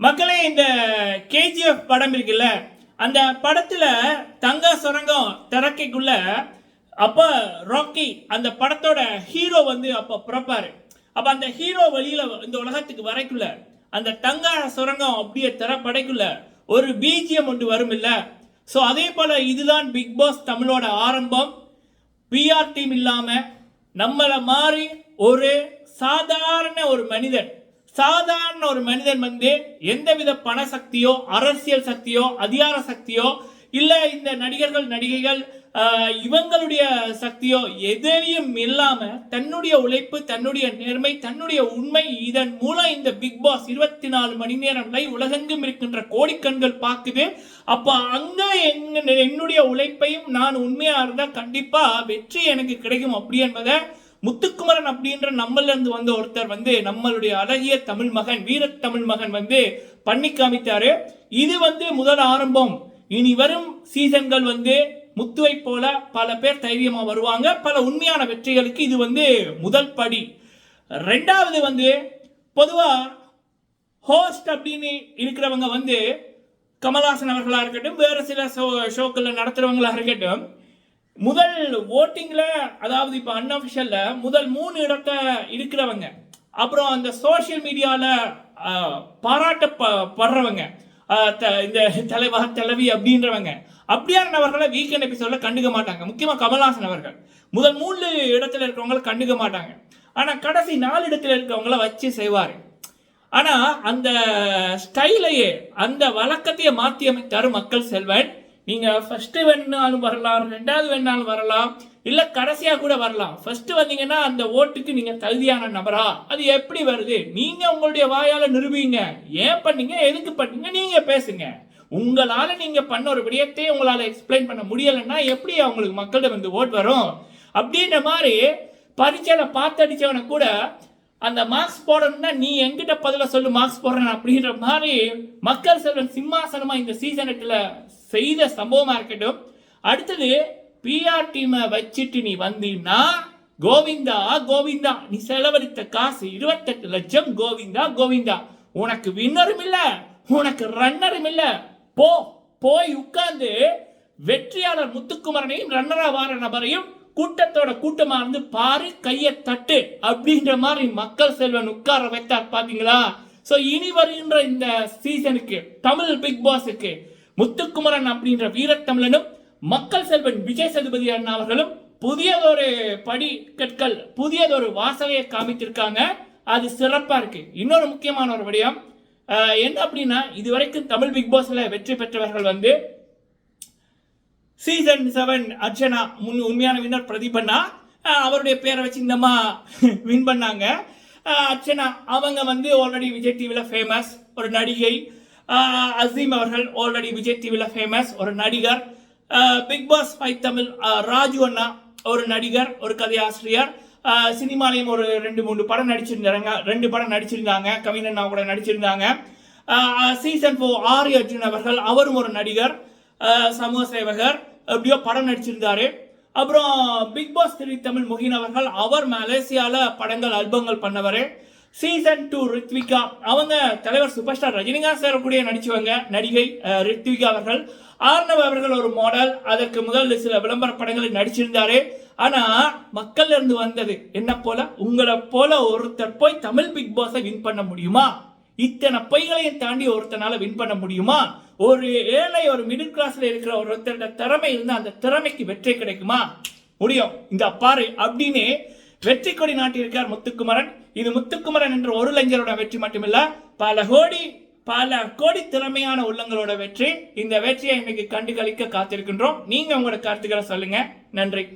மக்களே இந்த கேஜிஎஃப் படம் இருக்குல்ல அந்த படத்துல தங்க சுரங்கம் திறக்கைக்குள்ள அப்ப ராக்கி அந்த படத்தோட ஹீரோ வந்து அப்ப பிறப்பாரு. அப்ப அந்த ஹீரோ வழியில இந்த உலகத்துக்கு வரைக்குள்ள அந்த தங்க சுரங்கம் அப்படியே திறப்படைக்குள்ள ஒரு பிஜிஎம் ஒன்று வரும் இல்ல ஸோ அதே போல இதுதான் பிக் பாஸ் தமிழோட ஆரம்பம். பிஆர் டீம் இல்லாம நம்மளை மாதிரி ஒரு சாதாரண ஒரு மனிதன் சாதாரண ஒரு மனிதன் வந்து எந்தவித பண சக்தியோ அரசியல் சக்தியோ அதிகார சக்தியோ இல்லை இந்த நடிகர்கள் நடிகைகள் இவங்களுடைய சக்தியோ எதையும் இல்லாம தன்னுடைய உழைப்பு தன்னுடைய நேர்மை தன்னுடைய உண்மை இதன் மூலம் இந்த பிக் பாஸ் இருபத்தி நாலு மணி நேரம் லை உலகெங்கும் இருக்கின்ற கோடிக்கண்கள் பார்க்குது. அப்ப அங்க என்னுடைய உழைப்பையும் நான் உண்மையா இருந்தா கண்டிப்பா வெற்றி எனக்கு கிடைக்கும் அப்படி என்பதை முத்துக்குமரன் அப்படின்ற நம்மள இருந்து வந்த ஒருத்தர் வந்து நம்மளுடைய அழகிய தமிழ் மகன் வீரத்தமிழ் மகன் வந்து பண்ணி காமித்தாரு. இது வந்து முதல் ஆரம்பம். இனி வரும் சீசன்கள் வந்து முத்துவை போல பல பேர் தைரியமா வருவாங்க. பல உண்மையான வெற்றிகளுக்கு இது வந்து முதல் படி. ரெண்டாவது வந்து பொதுவா ஹோஸ்ட் அப்படின்னு இருக்கிறவங்க வந்து கமல்ஹாசன் அவர்களாக இருக்கட்டும் வேறு சில ஷோ ஷோக்களில் நடத்துகிறவங்களாக இருக்கட்டும் முதல் ஓட்டிங்கில் அதாவது இப்போ அன்அஃபிஷியலில் முதல் மூணு இடத்த இருக்கிறவங்க. அப்புறம் அந்த சோஷியல் மீடியாவில் பாராட்டப்படுறவங்க. படுறவங்க த- இந்த தலைவர் தலைவி அப்படின்றவங்க. அப்படியான நபர்களை வீக்கெண்ட் எபிசோட்ல கண்டுக்க மாட்டாங்க. முக்கியமாக கமல்ஹாசன் அவர்கள். முதல் மூணு இடத்துல இருக்கிறவங்கள கண்டுக்க மாட்டாங்க. ஆனால் கடைசி நாலு இடத்துல இருக்கிறவங்கள வச்சு செய்வார். ஆனால் அந்த ஸ்டைலையே அந்த வழக்கத்தையே மாற்றி அமைத்தார் மக்கள் செல்வன். நீங்க ஃபர்ஸ்ட் வேணாலும் வரலாம் ரெண்டாவது வேணாலும் வரலாம் இல்ல கடைசியா கூட வரலாம். ஃபர்ஸ்ட் வந்தீங்கன்னா அந்த ஓட்டுக்கு நீங்க தகுதியான நபரா? அது எப்படி வருது? நீங்க உங்களுடைய வாயால நிரூபிங்க. ஏன் பண்ணீங்க? எதுக்கு பண்ணீங்க? நீங்க பேசுங்க. உங்களால நீங்க பண்ண ஒரு விடயத்தை உங்களால எக்ஸ்பிளைன் பண்ண முடியலைன்னா எப்படி அவங்களுக்கு மக்களிடம் வந்து ஓட் வரும்? அப்படின்ற மாதிரி பரீட்சையில பார்த்தடிச்சவனை கூட அந்த மார்க்ஸ் போடணும்னா நீ எங்கிட்ட பதில சொல்லு மார்க்ஸ் போடுறேன் அப்படின்ற மாதிரி மக்கள் செல்வன் சிம்மாசனமா இந்த சீசன் எட்டுல செய்த சம்பவமா இருக்கட்டும். அடுத்தது பிஆர் டீமை வச்சுட்டு நீ வந்தீன்னா கோவிந்தா கோவிந்தா நீ செலவழித்த காசு இருபத்தெட்டு லட்சம் கோவிந்தா கோவிந்தா. உனக்கு வின்னரும் இல்லை உனக்கு ரன்னரும் இல்லை. போ போய் உட்கார்ந்து வெற்றியாளர் முத்துக்குமரனையும் ரன்னரா வார நபரையும் கூட்டத்தோட கூட்டமா இருந்து பாரு கையை தட்டு அப்படின்ற மாதிரி மக்கள் செல்வன் உட்கார வைத்தார் பாத்தீங்களா? ஸோ இனி வருகின்ற இந்த சீசனுக்கு தமிழ் பிக் பாஸுக்கு முத்துக்குமரன் அப்படின்ற வீரத்தமிழனும் மக்கள் செல்வன் விஜய் சதுபதி அண்ணா அவர்களும் புதியதொரு படி கற்கள் புதியதொரு வாசலையை காமித்திருக்காங்க. அது சிறப்பா இருக்கு. இன்னொரு முக்கியமான ஒரு விடயம் என்ன அப்படின்னா இதுவரைக்கும் தமிழ் பிக் பாஸ்ல வெற்றி பெற்றவர்கள் வந்து சீசன் செவன் அர்ச்சனா முன் உண்மையான வின்னர் பிரதீபண்ணா அவருடைய பேரை வச்சு இந்தம்மா வின் பண்ணாங்க. அர்ச்சனா அவங்க வந்து ஆல்ரெடி விஜய் டிவியில் ஃபேமஸ் ஒரு நடிகை. அசீம் அவர்கள் ஆல்ரெடி விஜய் டிவியில் ஃபேமஸ் ஒரு நடிகர். Bigg Boss five Tamil Raju அண்ணா ஒரு நடிகர் ஒரு கதையாசிரியர். சினிமாலையும் ஒரு ரெண்டு மூணு படம் நடிச்சிருந்தாங்க. ரெண்டு படம் நடிச்சிருந்தாங்க. கவிஞண்ணா கூட நடிச்சிருந்தாங்க. சீசன் ஃபோர் ஆரி அர்ஜுன் அவர்கள் அவரும் ஒரு நடிகர். சமூக சேவகர். எப்படியோ படம் நடிச்சிருந்தாரு. அப்புறம் பிக் பாஸ் திரு தமிழ் முகின் அவர்கள் அவர் மலேசியாவில் படங்கள் அல்பங்கள் பண்ணவர். சீசன் டூ ரித்விகா அவங்க தலைவர் சூப்பர் ஸ்டார் ரஜினிகாந்த் சார் கூட நடிச்சவங்க நடிகை ரித்விகா அவர்கள். ஆர்னவ் அவர்கள் ஒரு மாடல் அதற்கு முதல் சில விளம்பர படங்களில் நடிச்சிருந்தாரு. ஆனா மக்கள் இருந்து வந்தது என்ன போல? உங்களை போல ஒருத்தர் போய் தமிழ் பிக் பாஸை வின் பண்ண முடியுமா? இத்தனை பொய்களையும் தாண்டி ஒருத்தனால வின் பண்ண முடியுமா? ஒரு ஏழை ஒரு மிடில் கிளாஸ்ல இருக்கிற ஒருத்தரோட திறமை இருந்தா அந்த திறமைக்கு வெற்றி கிடைக்குமா? முடியும். இந்த பாரு. அப்படின்னு வெற்றி கொடி நாட்டியிருக்கார் முத்துக்குமரன். இது முத்துக்குமரன் என்ற ஒரு இளைஞரோட வெற்றி மட்டுமில்ல பல கோடி பல கோடி திறமையான உள்ளங்களோட வெற்றி. இந்த வெற்றியை இன்னைக்கு கண்டு கழிக்க காத்திருக்கின்றோம். நீங்க உங்களோட கருத்துக்களை சொல்லுங்க. நன்றி.